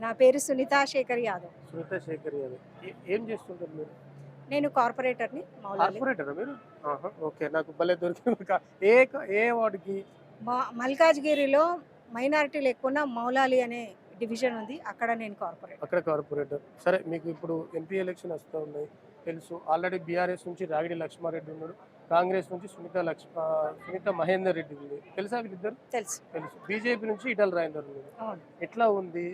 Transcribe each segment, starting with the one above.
నా పేరు సునీత శేఖర్ యాదవ్. సునీత శేఖర్ యాదవ్. ఏ- చేస్తుంటారు మీరు? నేను కార్పొరేటర్ని కార్పొరేటరా మీరు? ఓకే నాకు భలే దొరికింది ఏ ఏ వార్డుకి మా- మల్కాజ్గిరిలో మైనారిటీలు ఎక్కువ మౌలాలి అనే డివిజన్ ఉంది అక్కడ నేను కార్పొరేటర్ అక్కడ కార్పొరేటర్ సరే మీకు ఇప్పుడు ఎంపీ ఎలక్షన్ వస్తూ ఉన్నాయి తెలుసు. ఆల్రెడీ బీఆర్ఎస్ నుంచి రాగిడి లక్ష్మారెడ్డి ఉన్నాడు కాంగ్రెస్ నుంచి సునీత లక్ష్మ సునీత మహేందర్ రెడ్డి ఉంది. తెలుసా వీళ్ళిద్దరు? తెలుసు. తెలుసు. బీజేపీ నుంచి ఇటల్ రాజేందర్ ఎట్లా ఉంది?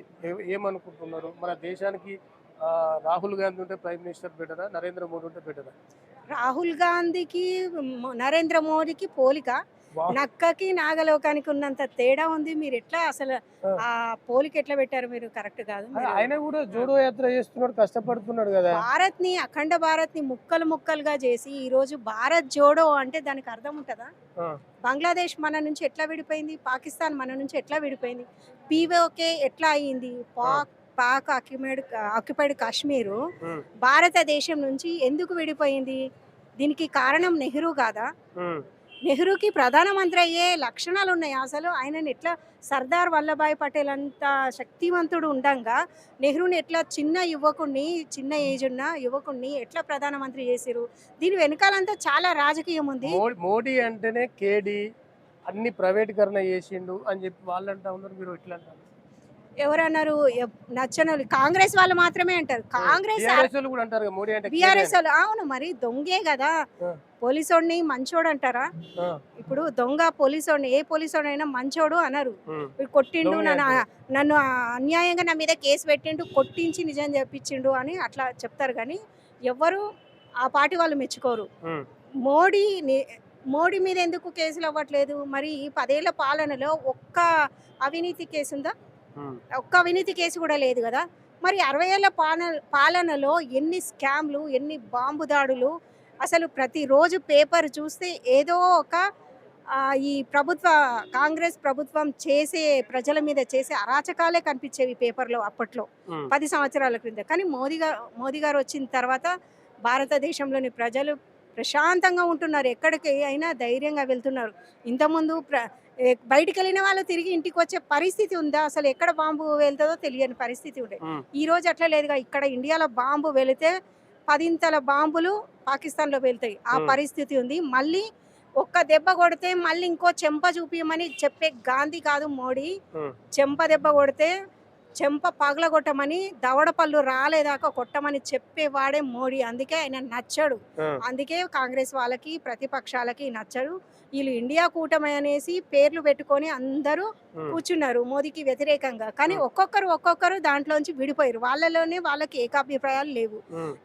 ఏమనుకుంటున్నారు? మన దేశానికి రాహుల్ గాంధీ ఉంటే ప్రైమ్ మినిస్టర్ బెటరా? నరేంద్ర మోడీ ఉంటే బెటరా? రాహుల్ గాంధీకి నరేంద్ర మోడీకి పోలిక నక్కకి నాగలోకానికి ఉన్నంత తేడా ఉంది. మీరు ఎట్లా అసలు ఆ. పోలిక ఎట్లా పెట్టారు మీరు? కరెక్ట్ కాదు. ఆయన కూడా జోడో యాత్ర చేస్తున్నాడు కష్టపడుతున్నాడు కదా. భారత్ని అఖండ భారత్ని ముక్కలు ముక్కలుగా చేసి ఈ రోజు భారత్ జోడో అంటే దానికి అర్థం ఉంటుందా. బంగ్లాదేశ్ మన నుంచి ఎట్లా విడిపోయింది? పాకిస్తాన్ మన నుంచి ఎట్లా విడిపోయింది? పీఓకే ఎట్లా అయ్యింది పాక్ పాక్ ఆక్యుపైడ్ ఆక్యుపైడ్ కాశ్మీరు భారతదేశం నుంచి ఎందుకు విడిపోయింది? దీనికి కారణం నెహ్రూ కాదా? నెహ్రూకి ప్రధానమంత్రి అయ్యే లక్షణాలు ఉన్నాయి అసలు ఆయనని ఎట్లా సర్దార్ వల్లభాయ్ పటేల్ అంత శక్తివంతుడు ఉండంగా నెహ్రూని ఎట్లా చిన్న యువకుడిని చిన్న ఏజ్ ఉన్న యువకుడిని ఎట్లా ప్రధానమంత్రి చేసిరు దీని వెనకాలంతా చాలా రాజకీయం ఉంది. మోడీ అంటేనే కేడీ అన్ని ప్రైవేటీకరణ చేసిండు అని చెప్పి వాళ్ళు అంటా ఉన్నారు. మీరు ఇట్లా అంటారు? ఎవరన్నారు? ఎవ్- నచ్చని కాంగ్రెస్ వాళ్ళు మాత్రమే అంటారు. కాంగ్రెస్ బీఆర్ఎస్ వాళ్ళు అవును మరి దొంగే కదా. పోలీసోడిని మంచోడు అంటారా? ఇప్పుడు దొంగ పోలీసోడిని ఏ పోలీసోడైనా మంచోడు అనరు. కొట్టిండు నన్ను. నన్ను అన్యాయంగా నా మీద కేసు పెట్టిండు కొట్టించి నిజం చెప్పించిండు అని అట్లా చెప్తారు కానీ ఎవ్వరు ఆ పార్టీ వాళ్ళు మెచ్చుకోరు. మోడీ మోడీ మీద ఎందుకు కేసులు అవ్వట్లేదు? మరి ఈ పదేళ్ళ పాలనలో ఒక్క అవినీతి కేసు ఉందా ఒక్క అవినీతి కేసు కూడా లేదు కదా. మరి అరవై ఏళ్ళ పాలన పాలనలో ఎన్ని స్కామ్లు ఎన్ని బాంబు దాడులు అసలు ప్రతిరోజు పేపర్ చూస్తే ఏదో ఒక ఈ ప్రభుత్వ కాంగ్రెస్ ప్రభుత్వం చేసే ప్రజల మీద చేసే అరాచకాలే కనిపించేవి పేపర్లో అప్పట్లో. ఉమ్, పది సంవత్సరాల క్రింద. కానీ మోదీ గారు మోదీ గారు వచ్చిన తర్వాత భారతదేశంలోని ప్రజలు ప్రశాంతంగా ఉంటున్నారు. ఎక్కడికి అయినా ధైర్యంగా వెళ్తున్నారు. ఇంతకుముందు ప్ర బయటికి వెళ్ళిన వాళ్ళు తిరిగి ఇంటికి వచ్చే పరిస్థితి ఉందా? అసలు ఎక్కడ బాంబు వెళ్తుందో తెలియని పరిస్థితి ఉండే. ఈ రోజు అట్లా లేదుగా ఇక్కడ ఇండియాలో బాంబు వెళితే పదింతల బాంబులు పాకిస్తాన్లో వెళ్తాయి. ఆ. పరిస్థితి ఉంది. మళ్ళీ ఒక్క దెబ్బ కొడితే మళ్ళీ ఇంకో చెంప చూపించమని చెప్పే గాంధీ కాదు మోడీ. చెంప దెబ్బ కొడితే చెంప పగల కొట్టమని దవడ పళ్ళు రాలేదాకా కొట్టమని చెప్పేవాడే మోడీ. అందుకే ఆయన నచ్చడు. అందుకే కాంగ్రెస్ వాళ్ళకి ప్రతిపక్షాలకి నచ్చడు. వీళ్ళు ఇండియా కూటమి అనేసి పేర్లు పెట్టుకొని అందరూ కూర్చున్నారు మోదీకి వ్యతిరేకంగా. కానీ. ఒక్కొక్కరు ఒక్కొక్కరు దాంట్లోంచి విడిపోయారు. వాళ్ళలోనే వాళ్ళకి ఏకాభిప్రాయాలు లేవు.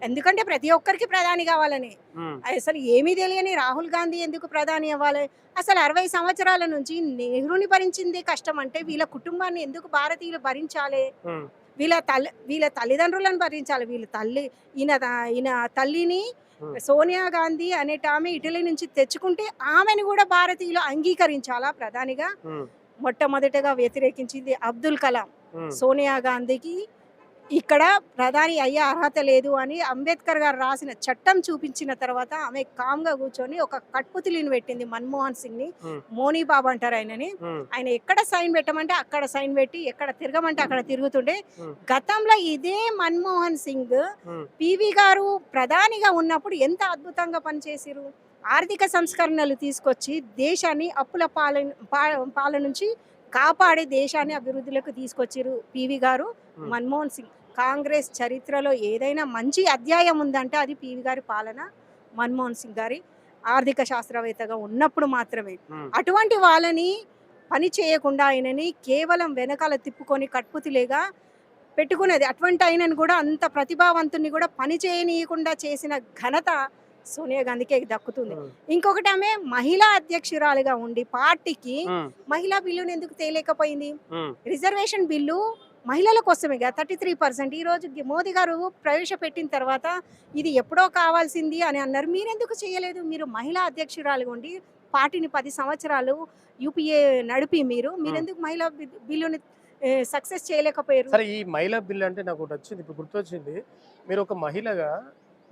ఎందుకంటే ప్రతి ఒక్కరికి ప్రధాని కావాలని. అసలు ఏమీ తెలియని రాహుల్ గాంధీ ఎందుకు ప్రధాని అవ్వాలి? అసలు అరవై సంవత్సరాల నుంచి నెహ్రూని భరించింది కష్టం అంటే వీళ్ళ కుటుంబాన్ని ఎందుకు భారతీయులు భరించాలి? వీళ్ళ తల్లి వీళ్ళ తల్లిదండ్రులను భరించాలి. వీళ్ళ తల్లి ఈయన ఈయన తల్లిని. సోనియా గాంధీ అనేట ఆమె ఇటలీ నుంచి తెచ్చుకుంటే ఆమెను కూడా భారతీయులు అంగీకరించాలా ప్రధానిగా? మొట్టమొదటగా వ్యతిరేకించింది అబ్దుల్ కలాం. ఉమ్, సోనియా గాంధీకి ఇక్కడ ప్రధాని అయ్యే అర్హత లేదు అని అంబేద్కర్ గారు రాసిన చట్టం చూపించిన తర్వాత ఆమె కామ్గా కూర్చొని ఒక కట్పుతిలిని పెట్టింది మన్మోహన్ సింగ్ని Hmm. మోనీ బాబు అంటారు ఆయనని. ఉమ్, ఆయన ఎక్కడ సైన్ పెట్టమంటే అక్కడ సైన్ పెట్టి ఎక్కడ తిరగమంటే అక్కడ తిరుగుతుండే. Hmm. గతంలో ఇదే మన్మోహన్ సింగ్ పివి గారు ప్రధానిగా ఉన్నప్పుడు ఎంత అద్భుతంగా పనిచేసిరు ఆర్థిక సంస్కరణలు తీసుకొచ్చి దేశాన్ని అప్పుల పాలన పా- పాలన నుంచి కాపాడే దేశాన్ని అభివృద్ధిలోకి తీసుకొచ్చిరు పివి గారు. మన్మోహన్ సింగ్. కాంగ్రెస్ చరిత్రలో ఏదైనా మంచి అధ్యాయం ఉందంటే అది పివి గారి పాలన మన్మోహన్ సింగ్ గారి ఆర్థిక శాస్త్రవేత్తగా ఉన్నప్పుడు మాత్రమే. అటువంటి వాళ్ళని పని చేయకుండా ఆయనని కేవలం వెనకాల తిప్పుకొని కట్పుతిలేగా పెట్టుకునేది. అటువంటి ఆయనను కూడా అంత ప్రతిభావంతుని కూడా పని చేయనీయకుండా చేసిన ఘనత సోనియా గాంధీకే దక్కుతుంది. ఇంకొకటి ఆమె మహిళా అధ్యక్షురాలిగా ఉండి పార్టీకి మహిళా బిల్లును ఎందుకు తేలేకపోయింది? రిజర్వేషన్ బిల్లు మహిళల కోసమే కదా థర్టీ త్రీ పర్సెంట్. ఈ రోజు గి- మోదీ గారు ప్రవేశపెట్టిన తర్వాత ఇది ఎప్పుడో కావాల్సింది అని అన్నారు. మీరెందుకు చేయలేదు? మీరు మహిళా అధ్యక్షురాలుగా ఉండి పార్టీని పది సంవత్సరాలు యూపీఏ నడిపి మీరు. మీరెందుకు మహిళా బిల్లుని సక్సెస్ చేయలేకపోయారు? సరే ఈ మహిళా బిల్ అంటే నాకు ఒకటి వచ్చింది. ఇప్పుడు గుర్తొచ్చింది. మీరు ఒక మహిళగా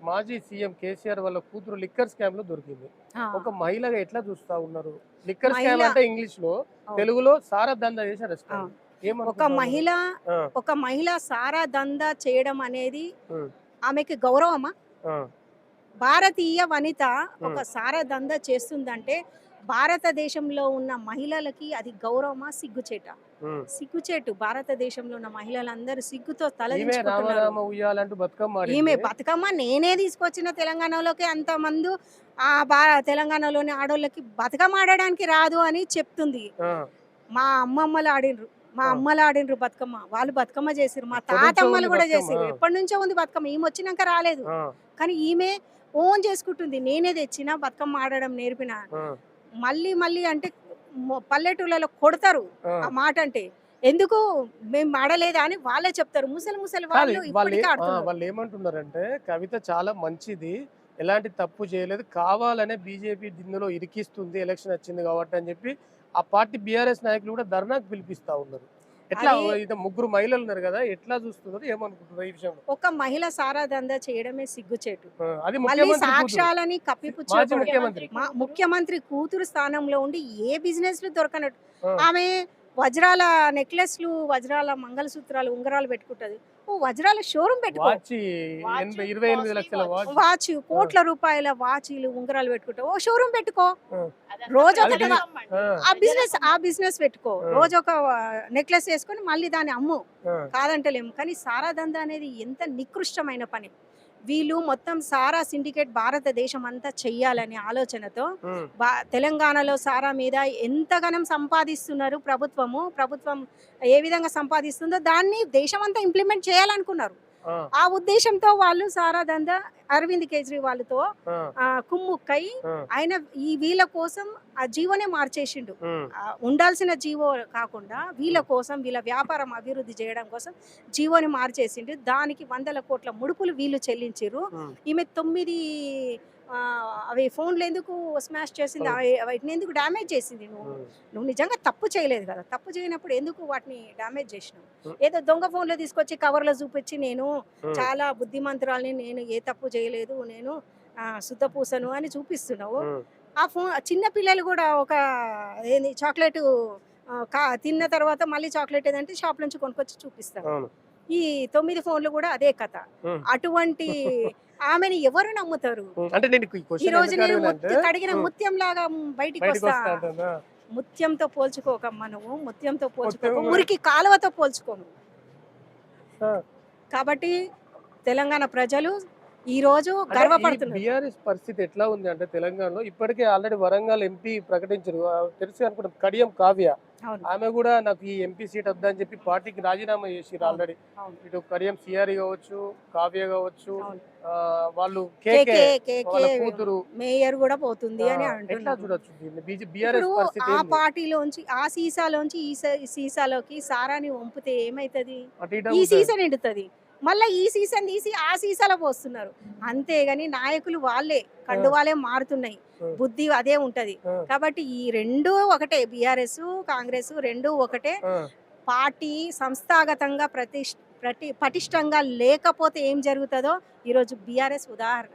మాజీ సీఎం కేసీఆర్ వాళ్ళ కూతురు లిక్కర్ స్కామ్లో దొరికింది ఒక మహిళగా ఎట్లా చూస్తా ఉన్నారు లిక్కర్ స్కామ్ అంటే ఇంగ్లీష్లో. తెలుగులో సారా దందా చేసి అరెస్ట్. ఒక? మహిళ ఒక మహిళ సారా దందా చేయడం అనేది ఆమెకి గౌరవమా భారతీయ వనిత ఒక. సారా దందా చేస్తుందంటే భారతదేశంలో ఉన్న మహిళలకి అది గౌరవమా సిగ్గుచేట. సిగ్గుచేటు. భారతదేశంలో ఉన్న మహిళలందరూ సిగ్గుతో తలదించుకుంటున్నారు. ఈమె బతుకమ్మ నేనే తీసుకొచ్చిన తెలంగాణలోకి అంతమంది ఆ బా తెలంగాణలోని ఆడోళ్ళకి బతుకమ్మ ఆడడానికి రాదు అని చెప్తుంది. ఆ, మా అమ్మమ్మలు ఆడినరు. మా ఆ. అమ్మలు ఆడినరు బతుకమ్మ. వాళ్ళు బతుకమ్మ చేసిరు మా తాతమ్మలు కూడా. చేసిరు ఎప్పటి నుంచో ఉంది బతుకమ్మ. ఈమె వచ్చినాక రాలేదు. ఆ, కానీ ఈమె ఓన్ చేసుకుంటుంది. నేనే తెచ్చిన బతుకమ్మ ఆడడం నేర్పిన. ఆ, మళ్ళీ మళ్ళీ అంటే పల్లెటూళ్ళలో కొడతారు ఆ. మాట అంటే. ఎందుకు? మేము ఆడలేదా అని వాళ్ళే చెప్తారు. ముసలి ముసలి వాళ్ళు వాళ్ళు ఇప్పటికీ ఆడుతున్నారు. వాళ్ళు ఏమంటున్నారంటే కవిత చాలా మంచిది. ఎలాంటి తప్పు చేయలేదు. కావాలనే బీజేపీ ఇందులో ఇరికిస్తుంది. ఎలక్షన్ వచ్చింది కాబట్టి అని చెప్పి ఆ పార్టీ బీఆర్ఎస్ నాయకులు కూడా ధర్నాకు పిలిపిస్తా ఉన్నారు. ఎట్లా ఇది ముగ్గురు మహిళలు ఉన్నారు కదా ఎట్లా చూస్తున్నారు ఏమనుకుంటున్నారు ఈ విషయంలో? ఒక మహిళ సారా దందా చేయడమే సిగ్గుచేటు. మళ్ళీ. సాక్ష్యాలని మాజీ కప్పిపుచ్చకూడదు ముఖ్యమంత్రి. మా ముఖ్యమంత్రి కూతురు స్థానంలో ఉండి ఏ బిజినెస్లు దొరకనట్టు ఆమె వజ్రాల నెక్లెస్లు వజ్రాల మంగళసూత్రాలు ఉంగరాలు పెట్టుకుంటది. వజ్రాల షోరూమ్ పెట్టుకో. వాచ్ కోట్ల రూపాయల వాచీలు ఉంగరాలు పెట్టుకుంటావు ఓ షోరూమ్ పెట్టుకో. రోజు ఒక ఆ, బిజినెస్ ఆ బిజినెస్ పెట్టుకో. రోజు ఒక నెక్లెస్ వేసుకొని మళ్ళీ దాన్ని అమ్ము. కాదంటలేము. కానీ సారా దందా అనేది ఎంత నికృష్టమైన పని. వీళ్ళు మొత్తం సారా సిండికేట్ భారతదేశం అంతా చెయ్యాలనే ఆలోచనతో తెలంగాణలో సారా మీద ఎంతగానం సంపాదిస్తున్నారు ప్రభుత్వము ప్రభుత్వం ఏ విధంగా సంపాదిస్తుందో దాన్ని దేశమంతా ఇంప్లిమెంట్ చేయాలనుకున్నారు. ఆ, ఉద్దేశంతో వాళ్ళు సారా దందా అరవింద్ కేజ్రీవాల్తో కుమ్ముక్కై ఆయన ఈ వీళ్ళ కోసం ఆ జీవోనే మార్చేసిండు. ఉండాల్సిన జీవో కాకుండా వీళ్ళ కోసం వీళ్ళ వ్యాపారం అభివృద్ధి చేయడం కోసం జీవోని మార్చేసిండు. దానికి వందల కోట్ల ముడుపులు వీళ్ళు చెల్లించారు. ఈమె తొమ్మిది అవి ఫోన్లు ఎందుకు స్మాష్ చేసింది వాటిని ఎందుకు డ్యామేజ్ చేసింది నువ్వు. నువ్వు నిజంగా తప్పు చేయలేదు కదా తప్పు చేయనప్పుడు ఎందుకు వాటిని డ్యామేజ్ చేసినావు. ఏదో దొంగ ఫోన్లో తీసుకొచ్చి కవర్లో చూపించి నేను. చాలా బుద్ధిమంతురాల్ని నేను ఏ తప్పు చేయలేదు నేను ఆ, శుద్ధపూసను అని చూపిస్తున్నావు. ఆ ఫోన్ చిన్న పిల్లలు కూడా ఒక ఏంది చాక్లెట్ కా తిన్న తర్వాత మళ్ళీ చాక్లెట్ ఏదంటే షాప్ నుంచి కొనుక్కొచ్చి చూపిస్తారు అవును ఈ తొమ్మిది ఫోన్లు కూడా అదే కథ. అటువంటి ఆమెని ఎవరు నమ్ముతారు? అంటే నేను ఈ రోజు నేను అడిగినంటే, ముత్య- కడిగిన ఉమ్, ముత్యం లాగా బయటికి వస్తా? ముత్యంతో పోల్చుకోకమ్మా నువ్వు. ముత్యంతో పోల్చుకోక. మురికి కాలువతో పోల్చుకోను ఆ. కాబట్టి తెలంగాణ ప్రజలు ఈ రోజు గర్వపడుతున్నారు. బీఆర్ఎస్ పరిస్థితి ఎట్లా ఉంది అంటే తెలంగాణలో ఇప్పటికే ఆల్రెడీ వరంగల్ ఎంపీ ప్రకటించారు. తెలుసు అనుకుంటా కడియం కావ్య. ఆమె కూడా నాకు ఈ ఎంపీ సీట్ వద్దని చెప్పి పార్టీకి రాజీనామా చేసిరు ఆల్రెడీ. ఇటు కడియం సిఆర్ కావచ్చు కావ్య కావచ్చు వాళ్ళు కూతురు. మేయర్ కూడా పోతుంది అని అంటున్నారు. ఆ? పార్టీలోంచి ఆ సీసాలోంచి ఈ సీసాలోకి సారాని వంపితే ఏమైతది? ఈ. సీసా నిండుతుంది మళ్ళీ ఈ సీసన్ తీసి ఆ సీసాలో పోస్తున్నారు. అంతేగాని నాయకులు వాళ్ళే కండువాలే మారుతున్నాయి. బుద్ధి అదే ఉంటది. కాబట్టి ఈ రెండు ఒకటే బీఆర్ఎస్ కాంగ్రెస్ రెండు ఒకటే. పార్టీ సంస్థాగతంగా ప్రతిష్ ప్రతి పటిష్టంగా లేకపోతే ఏం జరుగుతుందో ఈరోజు బీఆర్ఎస్ ఉదాహరణ.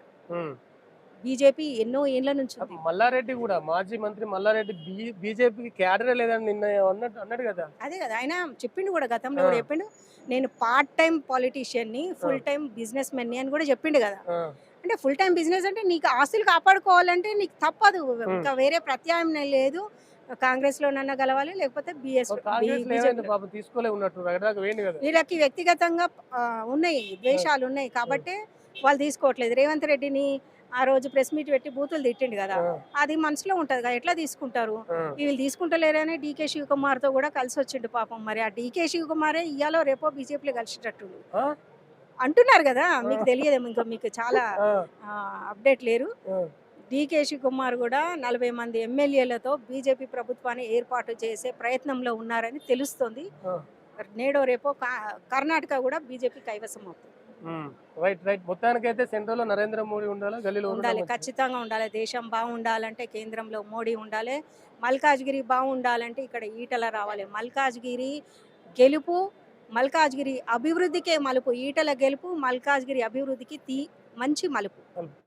బీజేపీ ఎన్నో ఏళ్ళ నుంచి మల్లారెడ్డి కూడా మాజీ మంత్రి మల్లారెడ్డి బీజేపీకి క్యాడర్ లేదని నిన్న అన్నట్టు అన్నాడు కదా. అదే కదా ఆయన చెప్పిండు కూడా గతంలో. కూడా చెప్పిండు. నేను పార్ట్ టైం పొలిటీషియన్ని ఫుల్ టైం బిజినెస్ మెన్ అని కూడా చెప్పిండు కదా. అంటే ఫుల్ టైం బిజినెస్ అంటే నీకు ఆస్తులు కాపాడుకోవాలంటే నీకు తప్పదు. ఇంకా వేరే ప్రత్యామ్నాయం లేదు. కాంగ్రెస్ లోనన్నా గెలవాలి లేకపోతే బిఎస్ వీళ్ళకి వ్యక్తిగతంగా ఉన్నాయి ద్వేషాలు ఉన్నాయి. కాబట్టి వాళ్ళు తీసుకోవట్లేదు. రేవంత్ రెడ్డిని ఆ రోజు ప్రెస్ మీట్ పెట్టి బూతులు తిట్టిండు కదా. అది మనసులో ఉంటది కదా ఎట్లా తీసుకుంటారు? వీళ్ళు తీసుకుంటలేరని డీకే శివకుమార్తో కూడా కలిసి వచ్చిండు పాపం మరి. ఆ డీకే శివకుమారే ఇయ్యాలో రేపో బీజేపీలో కలిసేటట్టు? అంటున్నారు కదా మీకు తెలియదు ఇంకా మీకు చాలా అప్డేట్ లేరు. డీకే శివకుమార్ కూడా నలభై మంది ఎమ్మెల్యేలతో బీజేపీ ప్రభుత్వాన్ని ఏర్పాటు చేసే ప్రయత్నంలో ఉన్నారని తెలుస్తోంది. నేడో రేపో కర్ణాటక కూడా బీజేపీ కైవసం అవుతుంది. Right right. మొత్తానికైతే సెంట్రల్లో నరేంద్ర మోడీ ఉండాలా గల్లీలో ఉండాలి. ఖచ్చితంగా ఉండాలి. దేశం బాగుండాలంటే కేంద్రంలో మోడీ ఉండాలి. మల్కాజ్గిరి బాగుండాలంటే ఇక్కడ ఈటల రావాలి. మల్కాజ్గిరి గెలుపు మల్కాజ్గిరి అభివృద్ధికే మలుపు. ఈటల గెలుపు మల్కాజ్గిరి అభివృద్ధికి తీ మంచి మలుపు.